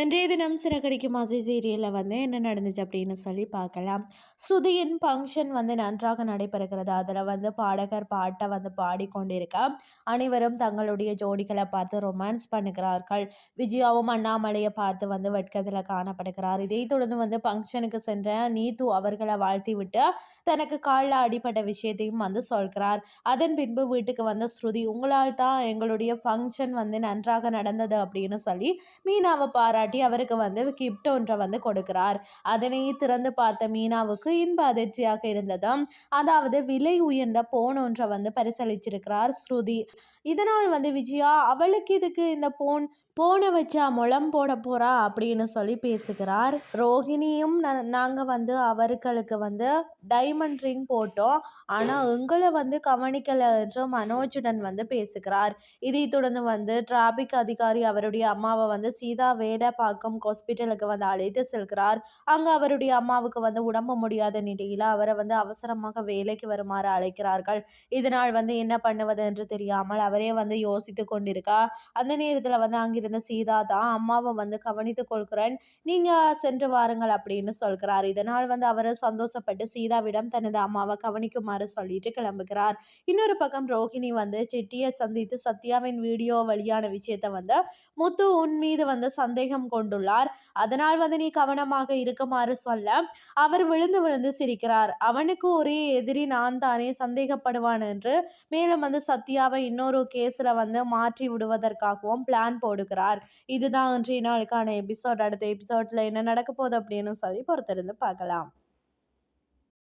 இன்றைய தினம் சிறகடிக்கும் ஆசை சீரியலில் வந்து என்ன நடந்துச்சு அப்படின்னு சொல்லி பார்க்கலாம். ஸ்ருதியின் ஃபங்க்ஷன் வந்து நன்றாக நடைபெறுகிறது. அதில் வந்து பாடகர் பாட்டை வந்து பாடிக்கொண்டிருக்க அனைவரும் தங்களுடைய ஜோடிகளை பார்த்து ரொமான்ஸ் பண்ணுகிறார்கள். விஜயாவும் அண்ணாமலையை பார்த்து வந்து வெட்கத்தில் காணப்படுகிறார். இதை தொடர்ந்து வந்து ஃபங்க்ஷனுக்கு சென்ற நீத்து அவர்களை வாழ்த்தி விட்டு தனக்கு காலில் அடிப்பட்ட விஷயத்தையும் வந்து சொல்கிறார். அதன் பின்பு வீட்டுக்கு வந்த ஸ்ருதி உங்களால் தான் எங்களுடைய ஃபங்க்ஷன் வந்து நன்றாக நடந்தது அப்படின்னு சொல்லி மீனாவை பாரா பாராட்டி அவருக்கு வந்து கிஃப்ட் ஒன்றை வந்து கொடுக்கிறார். அதனை திறந்து பார்த்த மீனாவுக்கு இன்ப அதிர்ச்சியாக இருந்ததும். அதாவது விலை உயர்ந்த போன் ஒன்றை வந்து பரிசளிச்சிருக்கிறார் ஸ்ருதி. இதனால் வந்து விஜயா அவளுக்கு இதுக்கு இந்த போன் போனை வச்சா முளம் போட போறா? அப்படின்னு சொல்லி பேசுகிறார். ரோஹிணியும் நாங்கள் வந்து அவர்களுக்கு வந்து டைமண்ட் ரிங் போட்டோம். ஆனால் எங்களை வந்து கவனிக்கலை என்று மனோஜுடன் வந்து பேசுகிறார். இதை தொடர்ந்து வந்து டிராபிக் அதிகாரி அவருடைய அம்மாவை வந்து சீதா வேட பார்க்கும் ஹாஸ்பிட்டலுக்கு வந்து அழைத்து செல்கிறார். அங்கு அவருடைய அம்மாவுக்கு வந்து உடம்பு முடியாத நிலையில் அவரை வந்து அவசரமாக வேலைக்கு வருமாறு அழைக்கிறார்கள். இதனால் வந்து என்ன பண்ணுவது என்று தெரியாமல் அவரே வந்து யோசித்து கொண்டிருக்கா. அந்த நேரத்தில் வந்து அங்கிருந்த சீதா தான் அம்மாவை வந்து கவனித்துக் கொள்கிறேன். நீங்க சென்று வாருங்கள் அப்படின்னு சொல்கிறார். இதனால் வந்து அவர் சந்தோஷப்பட்டு சீதாவிடம் தனது அம்மாவை கவனிக்குமாறு சொல்லிட்டு கிளம்புகிறார். இன்னொரு பக்கம் ரோஹிணி வந்து செட்டியை சந்தித்து சத்யாவின் வீடியோ வழியான விஷயத்த வந்து முத்து உன் மீது வந்து சந்தேகம் சந்தேகம் கொண்டுள்ளார். அதனால் வந்து நீ கவனமாக இருக்குமாறு சொல்ல அவர் விழுந்து விழுந்து சிரிக்கிறார். அவனுக்கு ஒரே எதிரி நான் தானே சந்தேகப்படுவான் என்று மேலும் வந்து சத்யாவை இன்னொரு கேஸில் வந்து மாற்றி விடுவதற்காகவும் பிளான் போடுகிறார். இதுதான் இன்றைய நாளுக்கான எபிசோட் அடுத்த எபிசோட்ல என்ன நடக்க போகுது அப்படின்னு சொல்லி பொறுத்திருந்து பார்க்கலாம்.